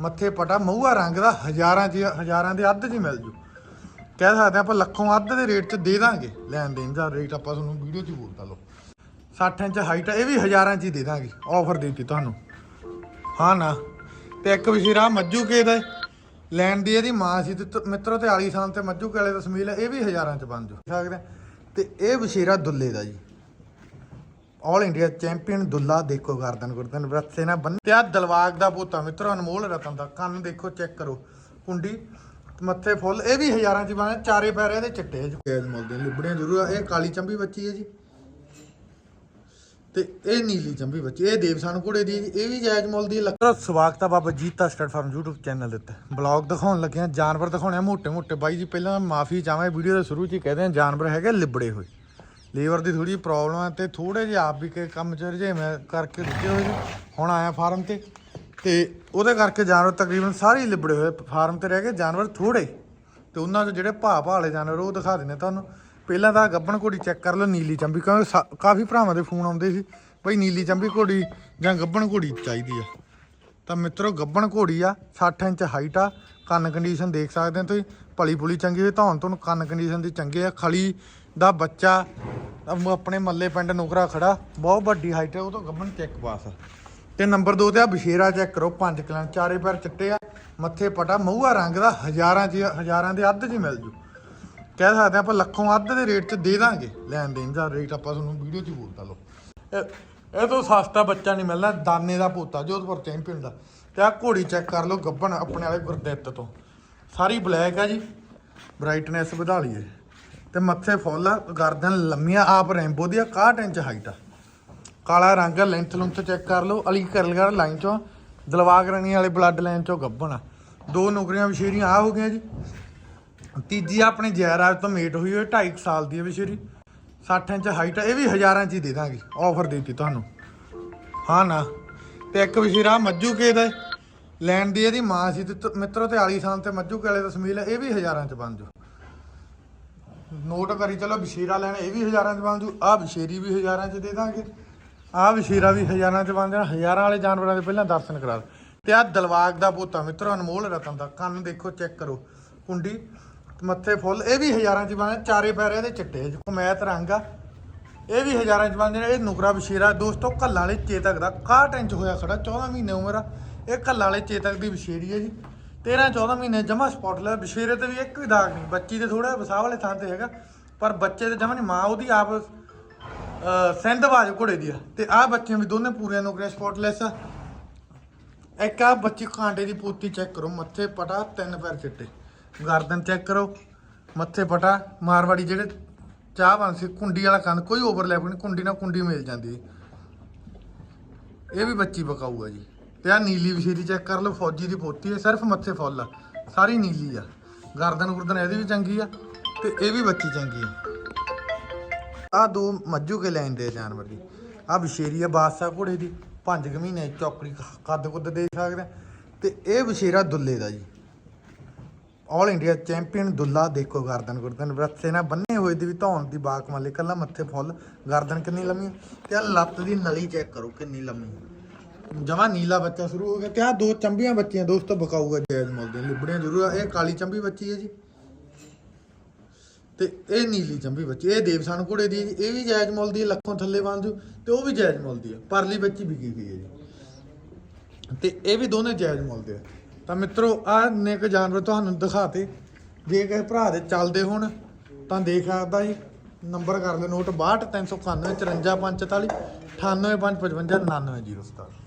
ਮੱਥੇ ਪਟਾ ਮਹੂਆ ਰੰਗ ਦਾ ਹਜ਼ਾਰਾਂ ਚ ਹਜ਼ਾਰਾਂ ਦੇ ਅੱਧ 'ਚ ਹੀ ਮਿਲ ਜੂ। ਕਹਿ ਸਕਦੇ ਆਪਾਂ ਲੱਖੋਂ ਅੱਧ ਦੇ ਰੇਟ 'ਚ ਦੇ ਦਾਂਗੇ, ਲੈਣ ਦੇਣ ਦਾ ਰੇਟ ਆਪਾਂ ਤੁਹਾਨੂੰ ਵੀਡੀਓ 'ਚ ਹੀ ਬੋਲਤਾ ਲਓ। 60 ਇੰਚ ਹਾਈਟ ਹੈ ਇਹ ਵੀ ਹਜ਼ਾਰਾਂ 'ਚ ਹੀ ਦੇ ਦਾਂਗੇ ਆਫਰ ਦੇ ਦਿੱਤੀ ਤੁਹਾਨੂੰ। ਹਾਂ ਨਾ, ਤੇ ਇੱਕ ਵਿਸ਼ੇਰਾ ਮੱਜੂ ਕੇ ਦਾ ਲੈਣ ਦੀ ਇਹਦੀ ਮਾਂ ਸੀ ਤੇ ਤ- ਮਿੱਤਰੋ ਤੇ ਆਲੀ ਸਾਲ ਤੇ ਮੱਜੂ ਕੇ ਵਾਲੇ ਦਾ ਸਮੀਲ ਹੈ, ਇਹ ਵੀ ਹਜ਼ਾਰਾਂ 'ਚ ਬਣ ਜੂ। ਸਕਦੇ ਹਾਂ। ਤੇ ਇਹ ਵਿਸ਼ੇਰਾ ਦੁੱਲੇ ਦਾ ਜੀ। ਆਲ ਇੰਡੀਆ ਚੈਂਪੀਅਨ ਦੁੱਲਾ ਦੇਖੋ ਗਰਦਨ ਗੁਰਦਨ ਰੱਸੇ ਨਾ ਬੰਨ ਤੇ ਆ ਦਲਵਾਗ ਦਾ ਪੋਤਾ ਮਿੱਤਰੋ, ਅਨਮੋਲ ਰਤਨ ਦਾ। ਕੰਨ ਦੇਖੋ ਚੈੱਕ ਕਰੋ। ਕੁੰਡੀ, ਮੱਥੇ ਫੁੱਲ, ਇਹ ਵੀ ਹਜ਼ਾਰਾਂ ਚ ਬਣੇ, ਚਾਰੇ ਪੈਰੇ ਦੇ ਚਿੱਟੇ ਜੈਜ ਮਿਲਦੇ ਲਿਬੜੀਆਂ ਜ਼ਰੂਰ ਇਹ ਕਾਲੀ ਚੰਬੀ ਬੱਚੀ ਹੈ ਜੀ। ਤੇ ਇਹ ਨੀਲੀ ਚੰਬੀ ਬੱਚੀ, ਇਹ ਦੇਵਸਾਨ ਘੋੜੇ ਦੀ, ਇਹ ਵੀ ਜਾਇਜ਼ ਮੁੱਲ ਦੀ ਲੱਕੜ ਸਵਾਗਤ ਆ Baba Jita start farm YouTube channel ਦੇ ਉੱਤੇ। ਬਲੌਗ ਦਿਖਾਉਣ ਲੱਗੇ ਆ ਜਾਨਵਰ ਦਿਖਾਉਣੇ ਆ। ਮੋਟੇ ਮੋٹے ਬਾਈ ਜੀ, ਪਹਿਲਾਂ ਮਾਫੀ ਚਾਹਾਂ ਵੀਡੀਓ ਦੇ ਸ਼ੁਰੂ 'ਚ ਹੀ ਕਹਦੇ ਆ ਜਾਨਵਰ ਹੈਗੇ ਲਿਬੜੇ ਹੋਏ। ਲੀਵਰ ਦੀ ਥੋੜੀ ਪ੍ਰੋਬਲਮ ਹੈ ਤੇ ਥੋੜੇ ਜਿਹਾ ਆਪ ਵੀ ਕਿ ਕੰਮ ਚ ਰੁਝੇਵੇਂ ਕਰਕੇ ਰੁਕੇ ਹੋਏ ਨੇ। ਹੁਣ ਆਇਆ ਫਾਰਮ ਤੇ। ਤੇ ਉਹਦੇ ਕਰਕੇ ਜਾਨਵਰ ਤਕਰੀਬਨ ਸਾਰੇ ਹੀ ਲਿਬੜੇ ਹੋਏ ਫਾਰਮ ਤੇ ਰਹਿ ਗਏ। ਜਾਨਵਰ ਥੋੜੇ ਤੇ ਉਹਨਾਂ ਚੋਂ ਜਿਹੜੇ ਭਾਅ ਭਾਅ ਵਾਲੇ ਜਾਨਵਰ, ਉਹ ਦਿਖਾ ਦਿੰਦੇ ਤੁਹਾਨੂੰ। ਪਹਿਲਾਂ ਤਾਂ ਗੱਬਣ ਘੋੜੀ ਚੈੱਕ ਕਰ ਲਓ, ਨੀਲੀ ਚੰਬੀ। ਕਿਉਂਕਿ ਸਾ- ਕਾਫੀ ਭਰਾਵਾਂ ਦੇ ਫੋਨ ਆਉਂਦੇ ਸੀ ਬਈ ਨੀਲੀ ਚੰਬੀ ਘੋੜੀ ਜਾਂ ਗੱਬਣ ਘੋੜੀ ਚਾਹੀਦੀ ਆ। ਤਾਂ ਮਿੱਤਰੋ, ਗੱਬਣ ਘੋੜੀ ਆ 60 ਇੰਚ ਹਾਈਟ ਆ, ਕੰਨ ਕੰਡੀਸ਼ਨ ਦੇਖ ਸਕਦੇ ਹੋ ਤੁਸੀਂ। ਭਲੀ ਪੁਲੀ ਚੰਗੀ ਹੋਈ ਧੌਣ ਤੁਹਾਨੂੰ ਕੰਨ ਕੰਡੀਸ਼ਨ ਦੀ ਚੰਗੇ ਆ। ਖਲੀ ਦਾ ਬੱਚਾ ਅਮ ਆਪਣੇ ਮੱਲੇ ਪਿੰਡ ਨੁਕਰਾ ਖੜਾ, ਬਹੁਤ ਵੱਡੀ ਹਾਈਟ ਹੈ, ਉਹ ਤੋਂ ਗੱਬਣ ਚੈੱਕ ਪਾਸ। ਆ ਤੇ ਨੰਬਰ 2 ਤੇ ਆ, ਬਸ਼ੇਰਾ ਚੈੱਕ ਕਰੋ, ਪੰਜ ਕਲਾਂ ਚਾਰੇ ਪੈਰ ਚਿੱਟੇ ਆ, ਮੱਥੇ ਪਟਾ ਮਹੂਆ ਰੰਗ ਦਾ, ਹਜ਼ਾਰਾਂ ਚ, ਹਜ਼ਾਰਾਂ ਦੇ ਅੱਧ 'ਚ ਹੀ ਮਿਲ ਜੂ। ਕਹਿ ਸਕਦੇ ਆਪਾਂ ਲੱਖੋਂ ਅੱਧ ਦੇ ਰੇਟ 'ਚ ਦੇ ਦਾਂਗੇ, ਲੈਣ ਦੇਣ ਦਾ ਰੇਟ ਆਪਾਂ ਤੁਹਾਨੂੰ ਵੀਡੀਓ 'ਚ ਹੀ ਬੋਲਤਾ ਲਓ। ਇਹ- ਇਹ ਤੋਂ ਸਸਤਾ ਬੱਚਾ ਨਹੀਂ ਮਿਲਦਾ ਦਾਨੇ ਦਾ ਪੋਤਾ, ਜੋਧਪੁਰ ਚੈਂਪੀਅਨ ਦਾ ਤੇ ਆ ਘੋੜੀ ਚੈੱਕ ਕਰ ਲਓ ਗੱਬਣ ਆਪਣੇ ਵਾਲੇ ਗੁਰਦਿੱਤ ਤੋਂ। ਸਾਰੀ ਬਲੈਕ ਆ ਜੀ ਬ੍ਰਾਈਟਨੈਸ ਵਧਾ ਲਈਏ। ਤੇ ਮੱਥੇ ਫੁੱਲ ਆ, ਗਰਦਨ ਲੰਮੀਆਂ, ਆਪ ਰੈਂਬੋ ਦੀ ਆ 61 ਇੰਚ ਹਾਈਟ ਆ। ਕਾਲਾ ਰੰਗ ਆ ਲੈਂਥ ਲੁੰਥ ਚੈੱਕ ਕਰ ਲਓ, ਅਲੀ ਕਰਲਗੜ ਲਾਈਨ ਚੋਂ, ਦਲਵਾਗ ਰਣੀ ਵਾਲੇ ਬਲੱਡ ਲਾਈਨ ਚੋਂ ਗੱਭਣ ਆ। ਦੋ ਨੌਕਰੀਆਂ ਵਿਸ਼ੇਰੀਆਂ ਆ ਹੋ ਗਈਆਂ ਜੀ। ਤੀਜੀ ਆਪਣੇ ਜੈਰਾਜ ਤੋਂ ਮੇਟ ਹੋਈ ਹੋਈ 2.5 ਸਾਲ ਦੀ ਹੈ ਵਿਸ਼ੇਰੀ। 60 ਇੰਚ ਹਾਈਟ ਹੈ ਇਹ ਵੀ ਹਜ਼ਾਰਾਂ ਚ ਹੀ ਦੇ ਦਾਂਗੇ ਆਫਰ ਦੇ ਦਿੱਤੀ ਤੁਹਾਨੂੰ। ਹਾਂ, ਨਾ। ਤੇ ਇੱਕ ਵਿਸ਼ੇਰਾ ਮੱਜੂ ਕੇ ਦਾ। ਲੈਣ ਦੀ ਇਹਦੀ ਮਾਂ ਸੀ, ਤੇ ਤ- ਮਿੱਤਰੋ ਤੇ ਆਲੀ ਸਾਲ ਤੇ ਮੱਜੂ ਕੇ ਵਾਲੇ ਦਾ ਸਮੀਲ ਇਹ ਵੀ ਹਜ਼ਾਰਾਂ ਚ ਬਣ ਜੂ ਨੋਟ ਕਰੀ, ਚਲੋ ਵਿਸ਼ੇਰਾ ਲੈਣਾ, ਇਹ ਵੀ ਹਜ਼ਾਰਾਂ ਚ ਬਣ ਜੂ, ਆਹ ਵਿਸ਼ੇਰੀ ਵੀ ਹਜ਼ਾਰਾਂ ਚ ਦੇ ਦਾਂਗੇ। ਆਹ ਵਿਸ਼ੇਰਾ ਵੀ ਹਜ਼ਾਰਾਂ ਚ ਬਣ ਜਾਣਾ, ਹਜ਼ਾਰਾਂ ਵਾਲੇ ਜਾਨਵਰਾਂ ਦੇ ਪਹਿਲਾਂ ਦਰਸ਼ਨ ਕਰਾ ਦਿਓ। ਤੇ ਆਹ ਦਲਵਾਗ ਦਾ ਪੋਤਾ ਮਿੱਤਰੋ, ਅਨਮੋਲ ਰਤਨ ਦਾ, ਕੰਨ ਦੇਖੋ, ਚੈੱਕ ਕਰੋ, ਕੁੰਡੀ, ਮੱਥੇ ਫੁੱਲ, ਇਹ ਵੀ ਹਜ਼ਾਰਾਂ ਚ ਬਣ ਚਾਰੇ ਪੈਰੇ ਦੇ ਚਿੱਟੇ ਜੀ ਕਮੈਤ ਰੰਗ ਆ। ਇਹ ਵੀ ਹਜ਼ਾਰਾਂ ਚ ਬਣ ਜਾਣਾ, ਇਹ ਨੁਕਰਾ ਵਿਸ਼ੇਰਾ ਦੋਸਤੋ ਕੱਲਾਂ ਵਾਲੇ ਚੇਤਕ ਦਾ 61 ਇੰਚ ਹੋਇਆ ਖੜਾ 14 ਮਹੀਨੇ ਉਮਰ ਆ। ਇਹ ਕੱਲਾਂ ਵਾਲੇ ਚੇਤਕ ਦੀ ਵਿਸ਼ੇਰੀ ਹੈ ਜੀ। 13 14 ਮਹੀਨੇ ਜਮਾ ਸਪੌਟਲਰ ਵਿਸ਼ੇਰੇ ਤੇ ਵੀ ਇੱਕ ਵੀ ਦਾਗ ਨਹੀਂ ਬੱਚੀ ਤੇ ਥੋੜਾ ਵਸਾਹ ਵਾਲੇ ਥਾਂ ਤੇ ਹੈਗਾ ਪਰ ਬੱਚੇ ਤੇ ਜਮਾ ਨਹੀਂ ਮਾਂ ਉਹਦੀ ਆਪ ਅਹ, ਘੋੜੇ ਦੀ ਆ। ਤੇ ਆਹ ਬੱਚਿਆਂ ਵੀ ਦੋਨੇ ਪੂਰੀਆਂ ਨੌਕਰੀਆਂ ਸਪੌਟਲੈਸ ਆ। ਇੱਕ ਆ ਬੱਚੀ ਕਾਂਟੇ ਦੀ ਪੋਤੀ ਚੈੱਕ ਕਰੋ ਮੱਥੇ ਪਟਾ ਤਿੰਨ ਪੈਰ ਚਿੱਟੇ ਗਰਦਨ ਚੈੱਕ ਕਰੋ ਮੱਥੇ ਪਟਾ ਮਾਰਵਾੜੀ ਜਿਹੜੇ ਚਾਹ ਬਣ ਸੀ ਕੁੰਡੀ ਵਾਲਾ ਕੰਨ ਕੋਈ ਓਵਰਲੈਪ ਨਹੀਂ ਕੁੰਡੀ ਨਾਲ ਕੁੰਡੀ ਮਿਲ ਜਾਂਦੀ ਇਹ ਵੀ ਬੱਚੀ ਬਕਾਊ ਆ ਜੀ। ਤੇ ਆ ਨੀਲੀ ਵਿਸ਼ੇਰੀ ਚੈੱਕ ਕਰ ਲਓ, ਫੌਜੀ ਦੀ ਪੋਤੀ ਹੈ, ਸਿਰਫ ਮੱਥੇ ਫੁੱਲ ਆ, ਸਾਰੀ ਨੀਲੀ ਆ। ਗਰਦਨ ਗੁਰਦਨ ਇਹਦੀ ਵੀ ਚੰਗੀ ਆ ਤੇ ਇਹ ਵੀ ਬੱਚੀ ਚੰਗੀ ਆ। ਆ ਦੋ ਮੱਝੂ ਕੇ ਲੈਣ ਦੇ ਜਾਨਵਰ ਦੀ। ਆ ਵਿਸ਼ੇਰੀ ਆ ਬਾਦਸ਼ਾਹ ਘੋੜੇ ਦੀ, ਪੰਜ ਕੁ ਮਹੀਨੇ ਚੌਕੜੀ ਕੱਦ ਕੁੱਦ ਦੇ ਸਕਦੇ ਆ। ਤੇ ਇਹ ਵਿਸ਼ੇਰਾ ਦੁੱਲੇ ਦਾ ਜੀ। ਆਲ ਇੰਡੀਆ ਚੈਂਪੀਅਨ ਦੁੱਲਾ ਦੇਖੋ ਗਰਦਨ ਗੁਰਦਨ, ਰੱਸੇ ਨਾਲ ਬੰਨੇ ਹੋਏ ਦੀ ਵੀ ਧੌਣ ਦੀ ਬਾਕ ਮਾਲੇ ਕੱਲਾ ਮੱਥੇ ਫੁੱਲ, ਗਰਦਨ ਕਿੰਨੀ ਲੰਮੀ ਆ। ਤੇ ਆ ਲੱਤ ਦੀ ਨਲੀ ਚੈੱਕ ਕਰੋ ਕਿੰਨੀ ਲੰਮੀ ਜਮਾ ਨੀਲਾ ਬੱਚਾ ਸ਼ੁਰੂ ਹੋ ਗਿਆ ਤੇ ਆ ਦੋ ਚੰਬੀਆਂ ਬੱਚੀਆਂ ਦੋਸਤੋ ਬਕਾਊਗਾ ਜੈਜ਼ ਮੁੱਲ ਦੇ ਲਿਬੜੀਆਂ ਜ਼ਰੂਰ ਆ। ਇਹ ਕਾਲੀ ਚੰਬੀ ਬੱਚੀ ਹੈ ਜੀ। ਤੇ ਇਹ ਨੀਲੀ ਚੰਬੀ ਬੱਚੀ ਇਹ ਦੇਵਸਾਨ ਘੋੜੇ ਦੀ ਹੈ ਜੀ। ਇਹ ਵੀ ਜਾਇਜ਼ ਮੁੱਲ ਦੀ ਹੈ, ਲੱਖੋਂ ਥੱਲੇ ਬਣ ਜੂ ਤੇ ਉਹ ਵੀ ਜਾਇਜ਼ ਮੁੱਲ ਦੀ ਹੈ। ਪਰਲੀ ਬੱਚੀ ਵਿਕੀ ਗਈ ਹੈ ਜੀ। ਤੇ ਇਹ ਵੀ ਦੋਨੇ ਜਾਇਜ਼ ਮੁੱਲ ਦੇ ਆ। ਤਾਂ ਮਿੱਤਰੋ ਆਹ ਨੇਕ ਜਾਨਵਰ ਤੁਹਾਨੂੰ ਦਿਖਾਤੇ। ਜੇ ਕਿਸੇ ਭਰਾ ਦੇ ਚੱਲਦੇ ਹੋਣ ਤਾਂ ਦੇਖ ਸਕਦਾ ਜੀ। ਨੰਬਰ ਕਰ ਲਓ ਨੋਟ 62 391 54 544 98 555 99 07